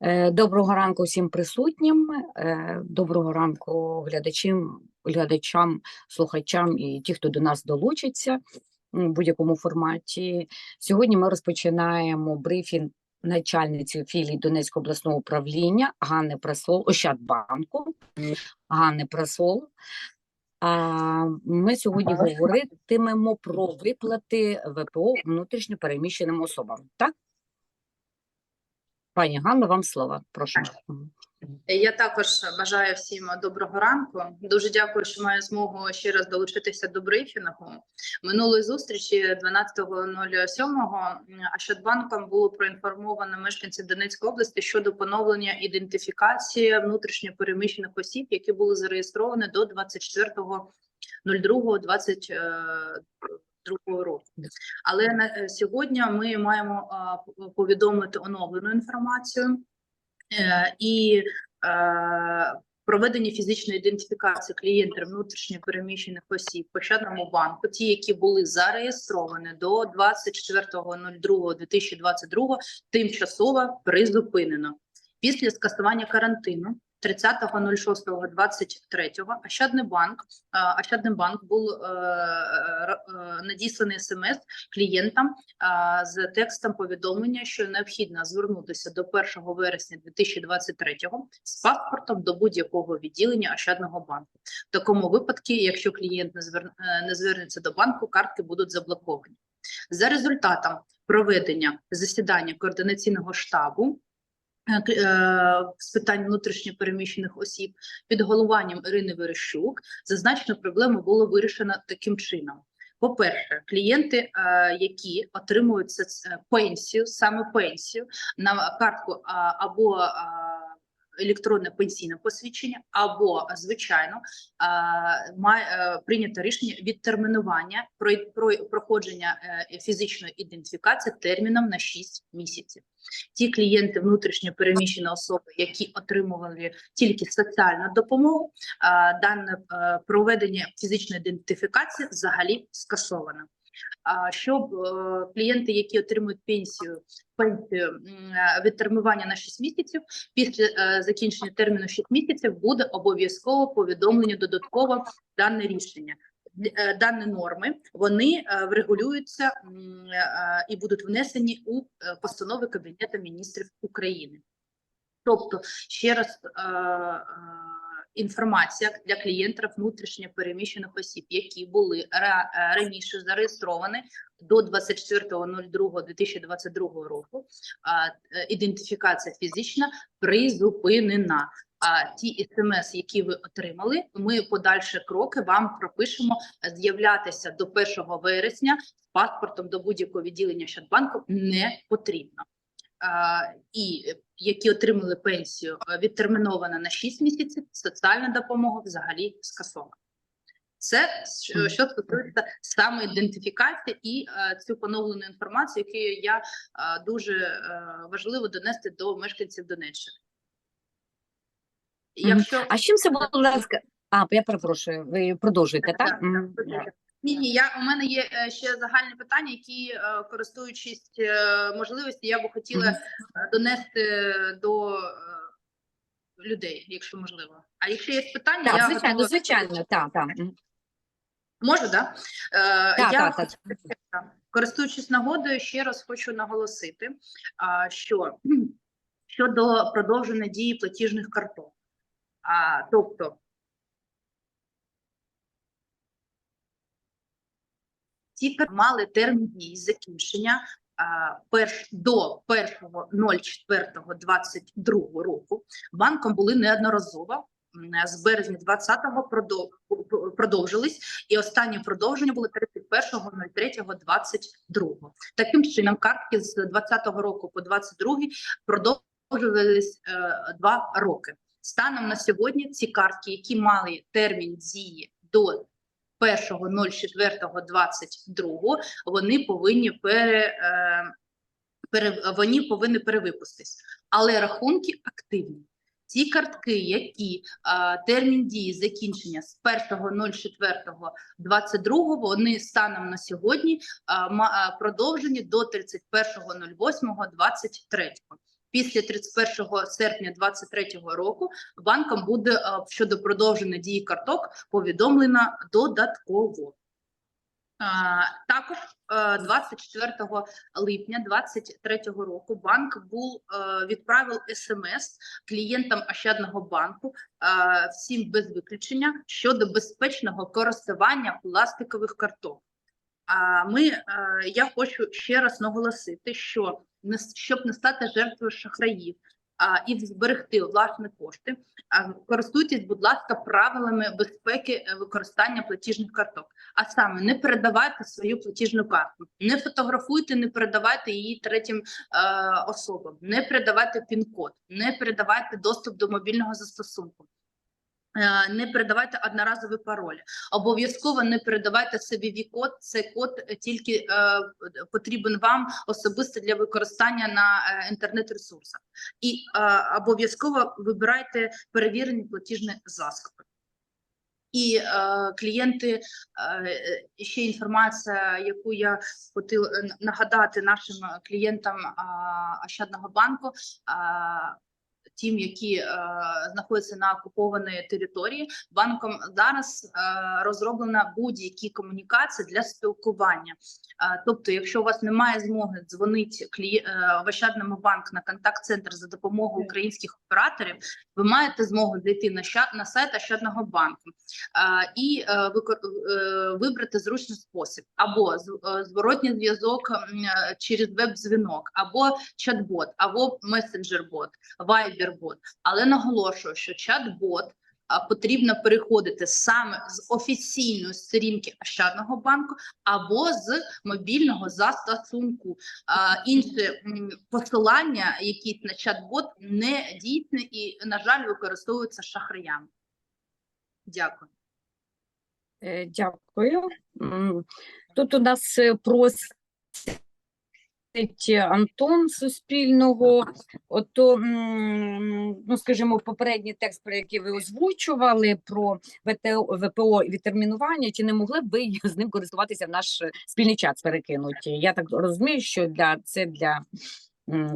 Е, Доброго ранку всім присутнім. е, Доброго ранку глядачам, глядачам, слухачам і ті, хто до нас долучиться в будь-якому форматі. Сьогодні ми розпочинаємо брифінг начальниці філії Донецького обласного управління Ганни Прасол, Ощадбанку Ганни Прасол. А, Ми сьогодні говоритимемо про виплати ВПО внутрішньо переміщеним особам. Так? Пані Ганно, вам слово. Прошу. Я також бажаю всім доброго ранку. Дуже дякую, що маю змогу ще раз долучитися до брифінгу. Минулої зустрічі 12.07 Ощадбанком було проінформовано мешканців Донецької області щодо поновлення ідентифікації внутрішньо переміщених осіб, які були зареєстровані до 24.02.22 року. Але на е, сьогодні ми маємо повідомити оновлену інформацію. Е, і е, проведення фізичної ідентифікації клієнтів внутрішньо переміщених осіб по Ощадному банку, ті, які були зареєстровані до 24.02.2022, тимчасово призупинено. Після скасування карантину 30.06.23 Ощадний банк, е, Ощадний банк був е, е, надісланий смс клієнтам з текстом повідомлення, що необхідно звернутися до 1 вересня 2023 з паспортом до будь-якого відділення Ощадного банку. В такому випадку, якщо клієнт не, звер... не звернеться до банку, картки будуть заблоковані. За результатом проведення засідання координаційного штабу з питань внутрішньо переміщених осіб під головуванням Ірини Верещук зазначену проблему було вирішено таким чином. По-перше, клієнти, е, які отримують е, пенсію, саме пенсію на картку або електронне пенсійне посвідчення, або звичайно має е, прийнято рішення відтермінування про, про проходження е, фізичної ідентифікації терміном на 6 місяців. Ті клієнти внутрішньо переміщені особи, які отримували тільки соціальну допомогу, дане е, проведення фізичної ідентифікації взагалі скасовано. Щоб е, клієнти, які отримують пенсію, пенсію е, на 6 місяців, після е, закінчення терміну 6 місяців буде обов'язково повідомлення додатково дане рішення. Дані норми вони врегулюються і будуть внесені у постанови Кабінету міністрів України. Тобто, ще раз інформація для клієнтів внутрішньо переміщених осіб, які були е, раніше зареєстровані до 24.02.2022 року. е, Ідентифікація фізична призупинена. А ті смс, які ви отримали, ми подальші кроки вам пропишемо з'являтися до 1 вересня з паспортом до будь-якого відділення Щадбанку не потрібно. І е, які отримали пенсію е, відтермінована на 6 місяців, соціальна допомога взагалі скасована. Це що, стосується саме ідентифікації і е, цю поновлену інформацію, яку я е, дуже е, важливо донести до мешканців Донеччини. Якщо А з чим це, будь ласка? А, я перепрошую, ви продовжуєте, Так, так? так, так, Ні, ні, я у мене є е, ще загальні питання, які, е, користуючись е, можливості, я би хотіла донести до людей, якщо можливо. А якщо є питання, Так, я звичайно, готова- звичайно, так, так. Можу, да? Так, я так. Так. Користуючись нагодою, ще раз хочу наголосити, що щодо продовження дії платіжних карток, тобто ті кар- мали термін дії закінчення перш до 1.04.22 року банком були неодноразово. З березня 20-го продовжились, і останнє продовження було 31.03.22. Таким чином, картки з 20-го року по 22-й продовжувались е, два роки. Станом на сьогодні ці картки, які мали термін дії до 1.04.22, вони повинні пере, е, пере, вони повинні перевипуститись. Але рахунки активні. Ті картки, які а, термін дії закінчення з 1.04.22, вони станом на сьогодні ма- а, продовжені до 31.08.23. Після 31 серпня 2023 року банкам буде е, щодо продовження дії карток повідомлено додатково. Також е, 24 липня 2023 року банк був е, відправив смс клієнтам Ощадного банку е, всім без виключення щодо безпечного користування пластикових карток. А ми е, я хочу ще раз наголосити, що щоб не стати жертвою шахраїв а, і зберегти власні кошти, а, користуйтесь, будь ласка, правилами безпеки е, використання платіжних карток. А саме не передавайте свою платіжну карту, не фотографуйте, не передавайте її третім е, особам, не передавайте пін-код, не передавайте доступ до мобільного застосунку. Е, Не передавайте одноразові паролі. Обов'язково не передавайте собі код. Цей код тільки е, потрібен вам особисто для використання на е, інтернет-ресурсах. І е, обов'язково вибирайте перевірені платіжні засоби. І е, клієнти, е, ще інформація, яку я хотіла е, нагадати нашим клієнтам е, Ощадного банку, е, тим, які е, знаходяться на окупованій території, банком зараз е, розроблена будь-які комунікації для спілкування. Е, тобто, якщо у вас немає змоги дзвонити клі... е, в Ощадному банк на контакт-центр за допомогою українських операторів, ви маєте змогу зайти на, ща... на сайт Ощадного банку е, і е, викор... е, вибрати зручний спосіб, або з- е, зворотній зв'язок е, через веб-дзвінок, або чат-бот, або месенджер-бот, вайбер-бот. Але наголошую, що чат-бот потрібно переходити саме з офіційної сторінки Ощадного банку або з мобільного застосунку. Інші посилання, якісь на чат-бот, не дійсні і, на жаль, використовуються шахраями. Дякую. Е, Дякую. Тут у нас е, просить Антон Суспільного. Ото, ну, скажімо, попередній текст, про який ви озвучували, про ВПО і відтермінування, чи не могли б ви з ним користуватися в наш е, спільний чат перекинуті? Я так розумію, що для це для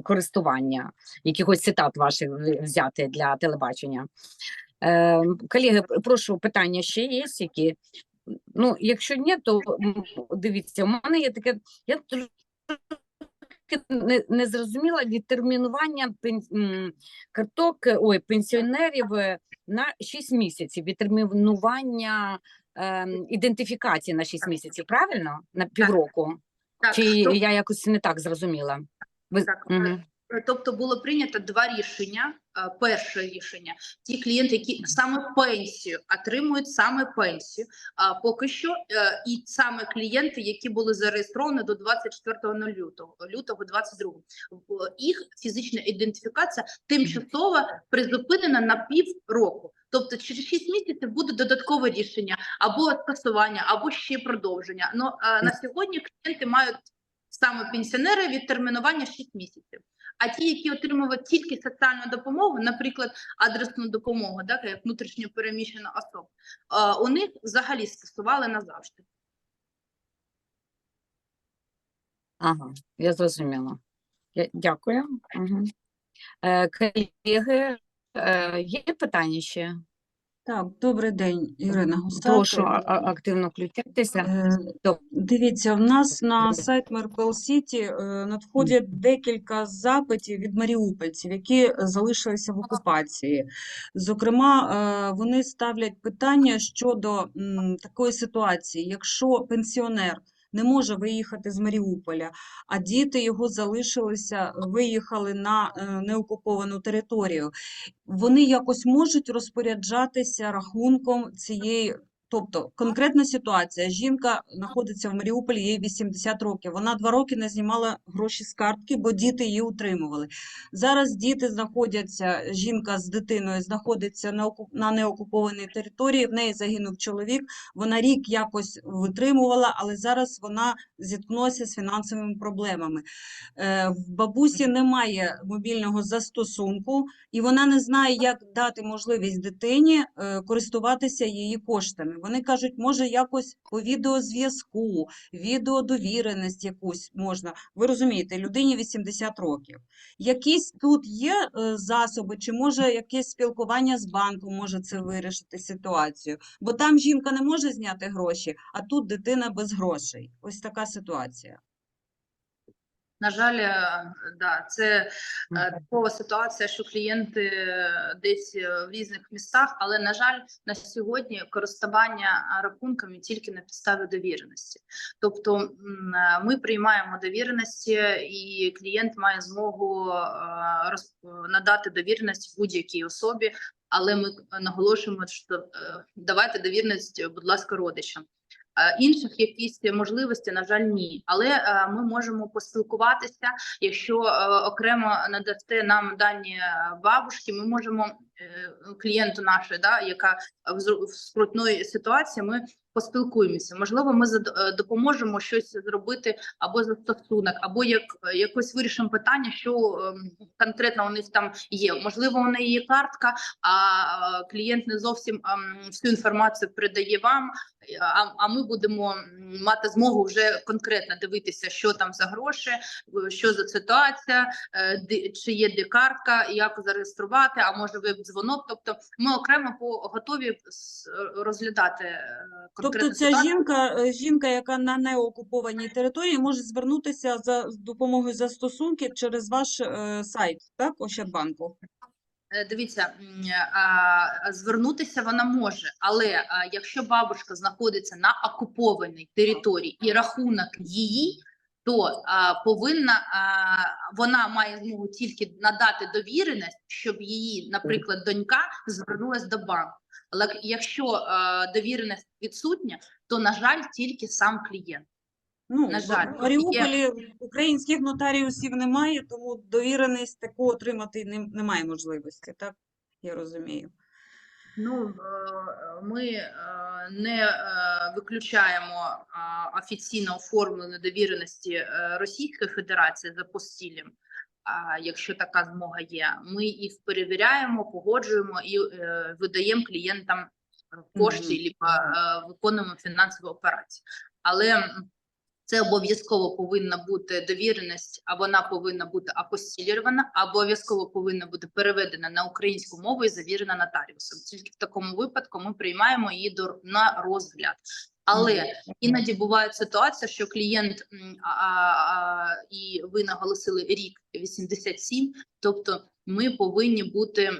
користування якихось цитат ваших взяти для телебачення. Е, колеги, прошу, питання ще є які? Ну, якщо ні, то дивіться, у мене є таке, я трошки не, не зрозуміла відтермінування карток, е, ой, пенсіонерів е, на 6 місяців, відтермінування е, ідентифікації на 6 місяців, правильно? На півроку? Так, Чи тоб- я якось не так зрозуміла? Ви... Так, Мгм. Тобто було прийнято два рішення. Е, Перше рішення: ті клієнти, які саме пенсію отримують саме пенсію. А поки що, е, і саме клієнти, які були зареєстровані до 24 лютого, лютого 22 В- їх фізична ідентифікація тимчасово призупинена на півроку. Тобто через 6 місяців буде додаткове рішення або скасування, або ще продовження. Ну на сьогодні клієнти мають саме пенсіонери відтермінування 6 місяців. А ті, які отримують тільки соціальну допомогу, наприклад, адресну допомогу, так, як внутрішньо переміщена особа, е, у них взагалі скасували назавжди. Ага, я зрозуміла. Я, дякую. Угу. Е, колеги, е, є питання ще? Так, добрий день, Ірина Гусак. Прошу активно включайтеся. Е, Дивіться, в нас на сайт Мерпел Сіті надходять декілька запитів від маріупольців, які залишилися в окупації. Зокрема, е, вони ставлять питання щодо такої ситуації, якщо пенсіонер не може виїхати з Маріуполя, а діти його залишилися, виїхали на е, неокуповану територію. Вони якось можуть розпоряджатися рахунком цієї. Тобто конкретна ситуація. Жінка знаходиться в Маріуполі, їй 80 років. Вона два роки не знімала гроші з картки, бо діти її утримували. Зараз діти знаходяться, жінка з дитиною знаходиться на, на неокупованій території. В неї загинув чоловік. Вона рік якось витримувала, але зараз вона зіткнулася з фінансовими проблемами. Е, В бабусі немає мобільного застосунку, і вона не знає, як дати можливість дитині е, користуватися її коштами. Вони кажуть, може якось по відеозв'язку, відеодовіреність якусь можна. Ви розумієте, людині 80 років. Якісь тут є е, засоби, чи може якесь спілкування з банком може це вирішити ситуацію? Бо там жінка не може зняти гроші, а тут дитина без грошей. Ось така ситуація. На жаль, е, да, це е, такова ситуація, що клієнти е, десь в різних містах, але на жаль, на сьогодні користування рахунками тільки на підставі довіреності. Тобто ми приймаємо довіреності, і клієнт має змогу надати довіреність будь-якій особі. Але ми наголошуємо, що давайте довіреність, будь ласка, родичам. Е, Інших якісь можливості, на жаль, ні. Але е, ми можемо поспілкуватися. Якщо е, окремо надасте нам дані бабушки, ми можемо клієнту нашої, да, яка в скрутної ситуації, ми поспілкуємося. Можливо, ми е, допоможемо щось зробити або застосунок, або як е, якось вирішимо питання, що ем, конкретно у них там є. Можливо, у неї є картка, а е, клієнт не зовсім ем, всю інформацію передає вам а, ми будемо мати змогу вже конкретно дивитися, що там за гроші, е, що за ситуація, е, чи є де картка, як зареєструвати, а може веб-дзвонок. Тобто ми окремо по готові розглядати е, конкретну Тобто ця ситуацію. жінка, е, жінка, яка на неокупованій території, може звернутися за допомогою застосунків через ваш е, сайт, так, Ощадбанку? Дивіться, звернутися вона може, але якщо бабушка знаходиться на окупованій території і рахунок її, то а, повинна а, вона має змогу тільки надати довіреність, щоб її, наприклад, донька звернулась до банку. Але якщо а, довіреність відсутня, то на жаль, тільки сам клієнт. Ну, На жаль, в Маріуполі українських нотаріусів немає, тому довіреність таку отримати не- немає можливості, так? Я розумію. Ну, е, ми е, не е, виключаємо офіційно оформлені довіреності Російської Федерації за постілем, а, якщо така змога є. Ми їх перевіряємо, погоджуємо і видаємо клієнтам кошти, е, виконуємо фінансові операції. Але це обов'язково повинна бути довіреність, а вона повинна бути апостілірована, обов'язково повинна бути переведена на українську мову і завірена нотаріусом. Тільки в такому випадку ми приймаємо її до на розгляд. Але іноді буває ситуація, що клієнт а, а, і ви наголосили рік 87, тобто ми повинні бути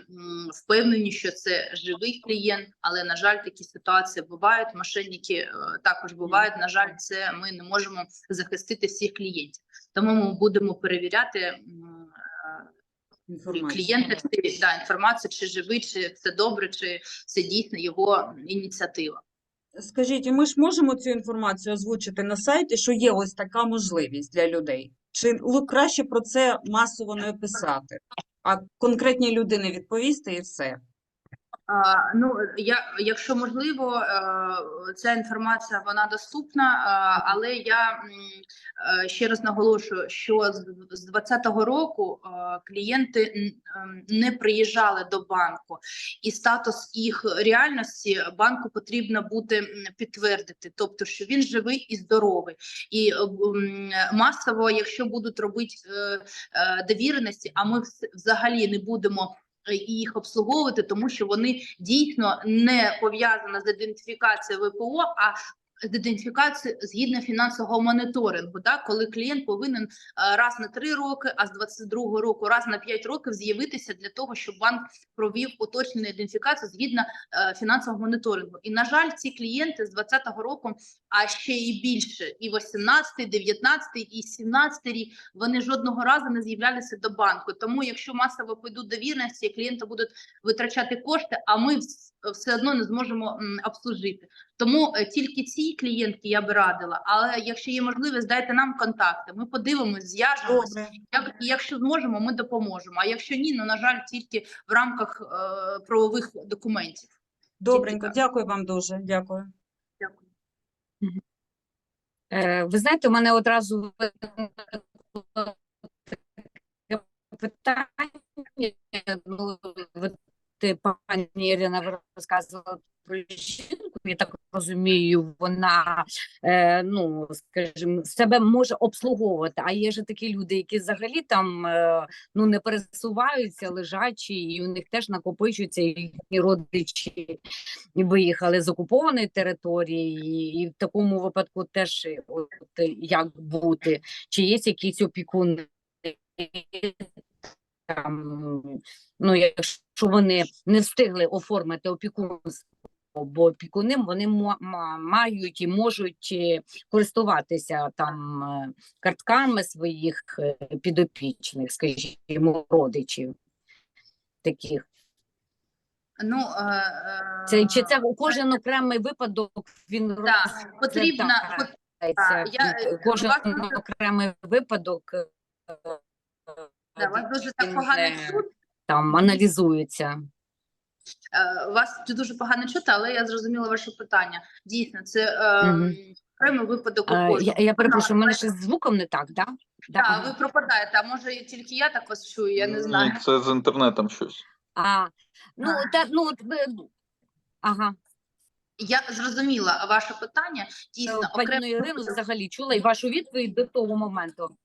впевнені, що це живий клієнт, але на жаль, такі ситуації бувають. Мошенники е, також бувають. На жаль, це ми не можемо захистити всіх клієнтів. Тому ми будемо перевіряти е, клієнта да, інформацію, чи живий, чи все добре, чи це дійсно його ініціатива. Скажіть, і ми ж можемо цю інформацію озвучити на сайті, що є ось така можливість для людей? Чи краще про це масово не писати, а конкретній людині відповісти і все? А, ну, я, якщо можливо, е, ця інформація вона доступна, е, але я е, ще раз наголошую, що з з 2020 року клієнти ем, не приїжджали до банку, і статус їх реальності банку потрібно буде підтвердити, тобто, що він живий і здоровий. І масово, якщо будуть робити довіреності, а ми взагалі не будемо і їх обслуговувати, тому що вони дійсно не пов'язані з ідентифікацією ВПО, а з ідентифікацією згідно фінансового моніторингу, да, коли клієнт повинен е, раз на три роки, а з 22 року раз на 5 років з'явитися для того, щоб банк провів уточнену ідентифікацію згідно е, фінансового моніторингу. І на жаль, ці клієнти з 2020 року, а ще і більше, і 18, 19, і 17 рік, вони жодного разу не з'являлися до банку. Тому, якщо масово підуть довірності, клієнти будуть витрачати кошти, а ми все одно не зможемо обслужити. Тому е, тільки цій клієнтки я би радила. Але якщо є можливість, дайте нам контакти. Ми подивимось, зв'яжемось. Як якщо зможемо, ми допоможемо. А якщо ні, ну на жаль, тільки в рамках е, правових документів. Добренько, дякую вам дуже. Дякую. Дякую. Е, Ви знаєте, у мене одразу питання. Е, пані Ірина розказувала про жінку, я так розумію, вона е, ну, скажімо, себе може обслуговувати. А є ж такі люди, які взагалі там е, ну, не пересуваються, лежачі, і у них теж накопичуються їхні родичі виїхали з окупованої території, і в такому випадку теж от, як бути, чи є якісь опікуни? Там, ну, якщо вони не встигли оформити опікунство, бо опікуни вони мають і можуть е, користуватися там е, картками своїх е, підопічних, скажімо, родичів таких. Ну, е, Це чи це кожен окремий випадок він Так, потрібно, пот- розглядається, я, кожен окремий випадок е, да, вас дуже так погано чути. там аналізується. Е, Вас дуже погано чути, але я зрозуміла ваше питання. Дійсно, це е, Мгм. окремий випадок у Е, кожного. Я, я перепрошую, у мене ще з звуком не так, да? Да, Так, ви пропадаєте, а може тільки я так вас чую, я не знаю. Ні, це з інтернетом щось. А, ну, А. та, ну, от ви- ага. Я зрозуміла ваше питання. Дійсно, Пані окремий Ірину взагалі чула і вашу відповідь до того моменту.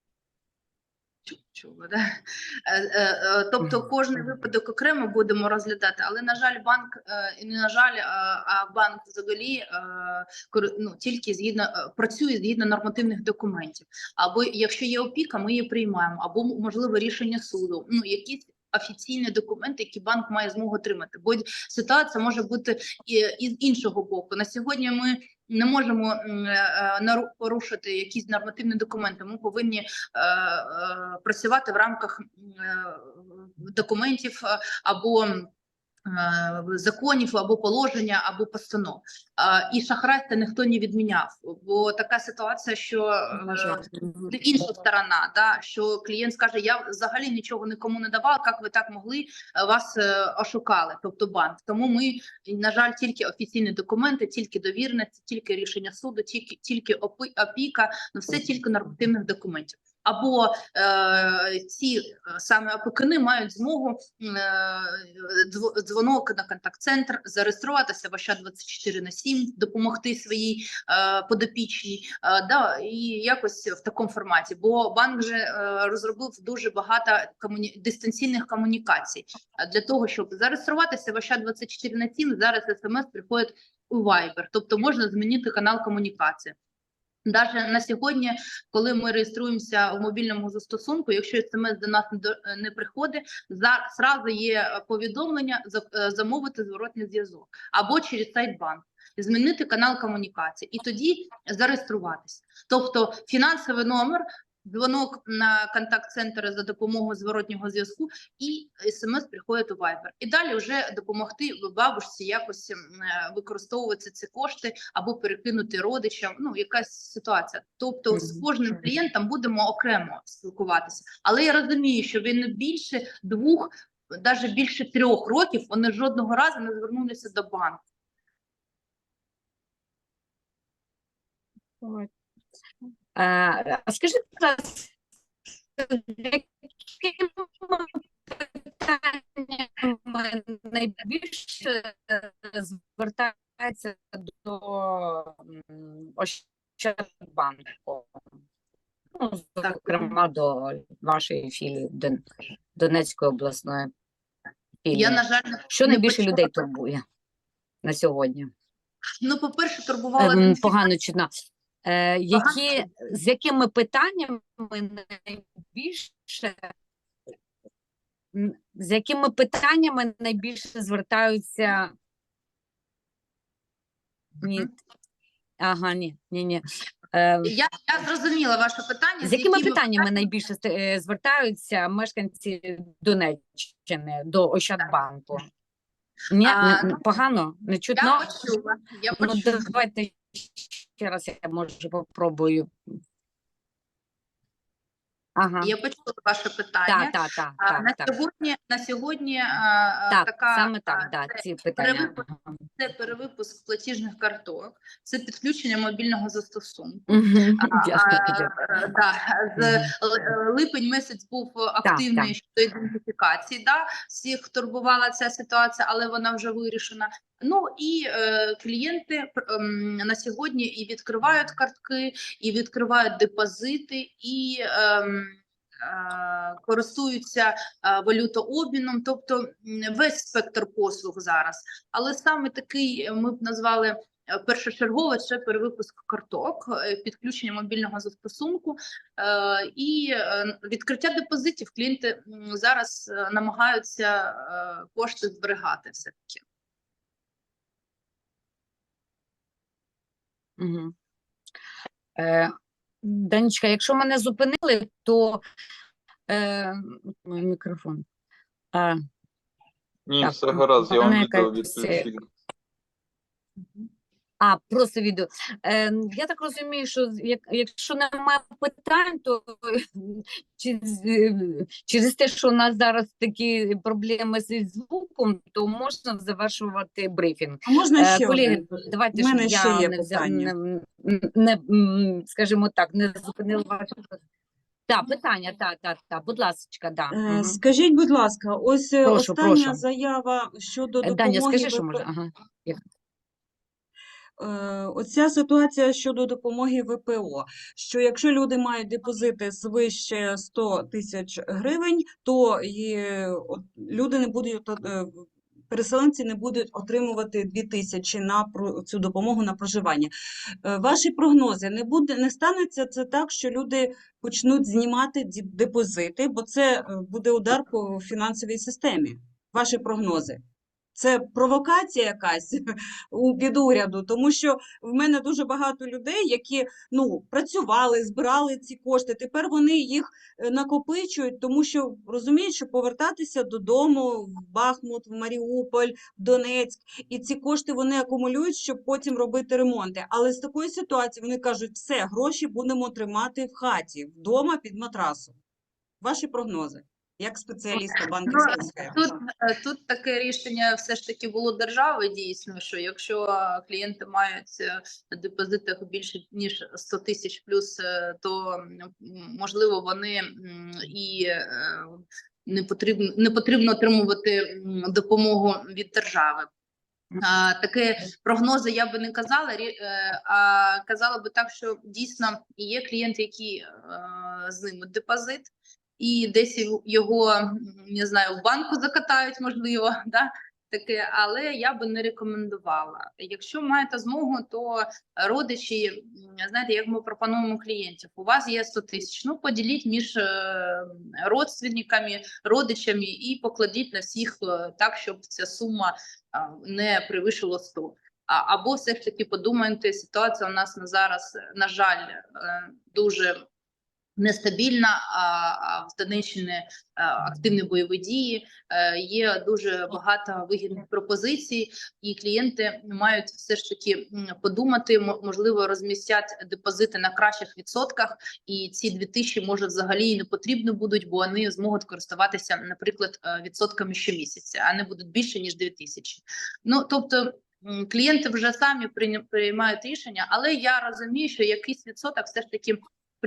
Чу- чула, да? Е, е, е, Тобто кожен кожний випадок окремо будемо розглядати, але на жаль, банк і не на жаль, а банк взагалі ну, тільки згідно працює згідно нормативних документів. Або якщо є опіка, ми її приймаємо, або можливо рішення суду. Ну якісь офіційні документи, які банк має змогу отримати. Бо ситуація може бути і, з іншого боку. На сьогодні ми не можемо е, е, порушити якісь нормативні документи. Ми повинні е, працювати в рамках документів або законів, або положення, або постанов. Е, І шахрайство ніхто не відміняв, бо така ситуація, що е, інша сторона, да, що клієнт скаже: Я взагалі нічого нікому не давав, як ви так могли е, вас е, ошукали, тобто банк. Тому ми, на жаль, тільки офіційні документи, тільки довіреність, тільки рішення суду, тільки тільки опіка, ну все тільки нормативних документів. Або е, ці е, саме опікуни мають змогу е, дзвонок на контакт-центр, зареєструватися в Ощад 24 на 7, допомогти своїй е, подопічній, е, да, і якось в такому форматі. Бо банк вже е, розробив дуже багато комуні... дистанційних комунікацій Е, для того, щоб зареєструватися в Ощад 24 на 7, зараз смс приходить у Viber, тобто можна змінити канал комунікації. Навіть на сьогодні, коли ми реєструємося в мобільному застосунку, якщо смс до нас не приходить, зразу є повідомлення е, замовити зворотний зв'язок або через сайт банку, змінити канал комунікації і тоді зареєструватися. Тобто фінансовий номер, дзвонок на контакт-центр за допомогою зворотнього зв'язку, і смс приходить у Viber. І далі вже допомогти бабушці якось е, використовувати ці кошти або перекинути родичам. Ну якась ситуація. Тобто з кожним клієнтом будемо окремо спілкуватися. Але я розумію, що він більше двох, навіть більше трьох років вони жодного разу не звернулися до банку. А скажіть, будь ласка, з якими найбільше е, звертається до Ощадбанку? Ну, зокрема, до вашої філії Донецької обласної філії. Я на жаль Що не найбільше почула. людей турбує на сьогодні? Ну, по перше, турбувала Ем, Погано чутно. Е, які, з якими питаннями найбільше з якими питаннями найбільше звертаються? Ні. Ага, ні, ні, ні. Е, Я, я зрозуміла ваше питання. з якими питаннями найбільше е, звертаються мешканці Донеччини до Ощадбанку? Ні, А, не- ну, погано, не Я чутно. почула. Я Ну, почула. давайте ще раз я може попробую. Ага. Я почула ваше питання. Так, так, так, А, на так, так. сьогодні на сьогодні а, Так, така саме так, да, це ці питання. перевипуск. Це перевипуск платіжних карток, це підключення мобільного застосунку. Е, да, з липень місяць був е, активний щодо ідентифікації. Да? Всіх турбувала ця ситуація, але вона вже вирішена. Ну і е, клієнти ем, на сьогодні і відкривають картки, і відкривають депозити, і ем, е, користуються е, валютообміном, тобто весь спектр послуг зараз. Але саме такий е, ми б назвали. е, Першочергове це перевипуск карток, е, підключення мобільного застосунку е, і е, відкриття депозитів. Клієнти зараз е, намагаються е, кошти зберігати все таки. Угу. Е, Данечка, якщо мене зупинили, то е, мій мікрофон. Е, Ні, Так, все гаразд, я вам відео якась, е, а, просто відео. Е, я так розумію, що як, якщо немає питань, то чи, з- е, через те, що у нас зараз такі проблеми зі звуком, то можна завершувати брифінг. А можна Е, ще колеги, один? давайте, У мене щоб ще я є не, питання. не, не, скажімо так, не зупинила ваше Так, питання, так, так, так, будь ласка, да. Е. Скажіть, будь ласка, ось е, Прошу, остання прошу. заява щодо допомоги Даня, скажи, що можна. Ага. Е, Оця ситуація щодо допомоги ВПО, що якщо люди мають депозити свище 100 тисяч гривень, то люди не будуть, е, переселенці не будуть отримувати 2 тисячі на цю допомогу на проживання. Е, Ваші прогнози, не буде, не станеться це так, що люди почнуть знімати депозити, бо це буде удар по фінансовій системі. Ваші прогнози. Це провокація якась у під уряду, тому що в мене дуже багато людей, які ну працювали, збирали ці кошти. Тепер вони їх е, накопичують, тому що розуміють, що повертатися додому в Бахмут, в Маріуполь, в Донецьк, і ці кошти вони акумулюють, щоб потім робити ремонти. Але з такої ситуації вони кажуть, все, гроші будемо тримати в хаті, вдома під матрасом. Ваші прогнози, як спеціаліста банківської сфери. Тут, е, тут таке рішення все ж таки було держави дійсно, що якщо е, клієнти мають е, на депозитах більше ніж 100 тисяч плюс, то можливо вони і не потрібно не потрібно отримувати допомогу від держави. А, таке прогнози я би не казала, а казала би так, що дійсно є клієнти, які е, знімуть депозит, і десь його- не знаю, в банку закатають, можливо, да? таке, але я би не рекомендувала. Якщо маєте змогу, то родичі, знаєте, як ми пропонуємо клієнтів, у вас є 100 тисяч, ну поділіть між е, родственниками, родичами і покладіть на всіх е, так, щоб ця сума не перевищило 100. Або все ж таки подумайте, ситуація у нас на зараз, е, на жаль, е, дуже нестабільна, а, в Донеччині активні бойові дії, е, є дуже багато вигідних пропозицій, і клієнти мають все ж таки подумати, можливо, розмістять депозити на кращих відсотках, і ці 2000 може взагалі і не потрібно будуть, бо вони зможуть користуватися, наприклад, е, відсотками щомісяця, а не будуть більше ніж 2000. Ну тобто. Клієнти вже самі приймають рішення, але я розумію, що якийсь відсоток все ж таки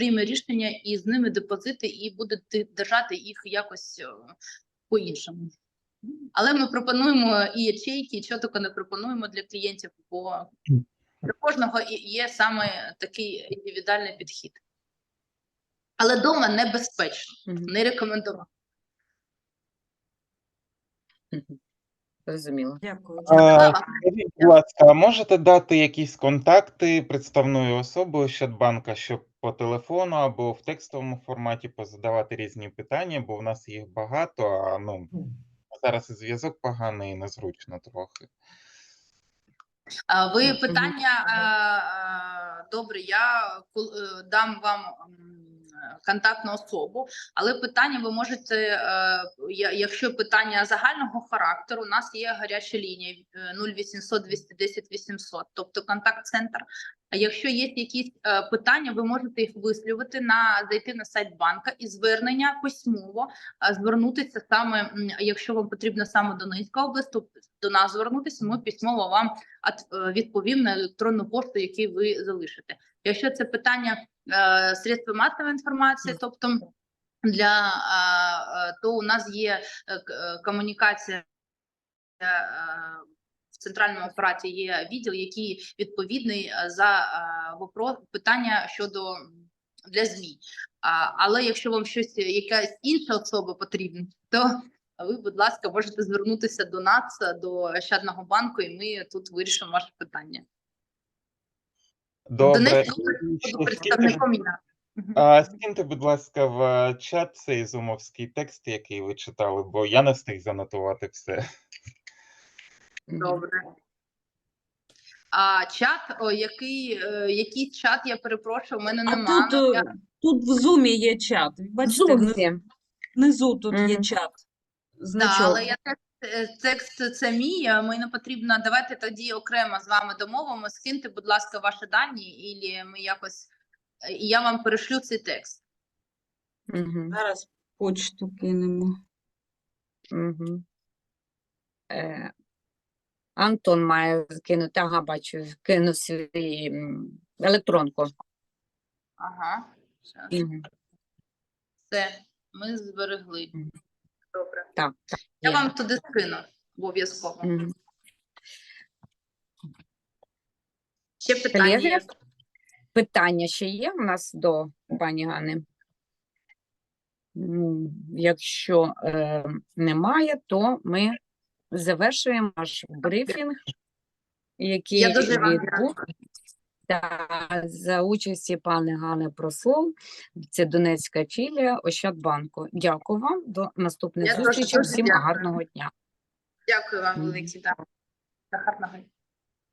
прийме рішення і з ними депозити, і буде держати їх якось е, по-іншому. Але ми пропонуємо і ячейки, і чого тільки не пропонуємо для клієнтів, бо для кожного і- є саме такий індивідуальний підхід. Але вдома небезпечно, не рекомендовано. Мгм. Зрозуміло. Дякую. А, Скажіть, будь ласка, можете дати якісь контакти представної особи Ощадбанка, щоб по телефону або в текстовому форматі позадавати різні питання, бо в нас їх багато, а ну зараз і зв'язок поганий і незручно трохи. А, Ви питання а, а, добре, я е, дам вам контактну особу, але питання ви можете, е, якщо питання загального характеру, у нас є гаряча лінія е, 0800 210 800, тобто контакт-центр. А якщо є якісь е, питання, ви можете їх висловити на зайти на сайт банка і звернення письмово а, звернутися саме, якщо вам потрібно саме Донецька область, то до нас звернутися. Ми письмово вам от, е, відповім на електронну пошту, яку ви залишите. Якщо це питання е, средства масової інформації, тобто для е, е, то у нас є е, е, комунікація е, в центральному апараті є відділ, який відповідний е, за е, питання щодо для ЗМІ. Але якщо вам щось якась інша особа потрібна, то ви, будь ласка, можете звернутися до нас, до Ощадного банку, і ми тут вирішимо ваше питання. Добре. Буду скиньте, представником я. А, скиньте, будь ласка, в е, чат цей зумовський текст, який ви читали, бо я не встиг занотувати все. Добре. А чат, о, який, е, який чат, я перепрошую, у мене А нема. тут, е, я- тут в зумі є чат. Бачите, вни- Зумі. внизу тут є Мгм. чат. Да, Значок. але я текст, е, текст це мій, а ми не потрібно. Давайте тоді окремо з вами домовимо. Скиньте, будь ласка, ваші дані, і ми якось е, і я вам перешлю цей текст. Мгм. Зараз почту кинемо. Мгм. Е, Антон має кинути, ага, бачу, кинув свій електронку. Ага. Мгм. все, ми зберегли. Мгм. Добре. Так, так, Я є. вам туди скину обов'язково. Мгм. Ще питання Колеги, є? питання ще є у нас до пані Гани? М, Якщо е, немає, то ми завершуємо наш брифінг, який Я дуже вам відбув та, за участі пани Гани Прослов. Це Донецька філія Ощадбанку. Дякую вам. До наступних Я зустрічей. дуже Всім дякую. гарного дня. Дякую вам великі. Да. Гарного дня.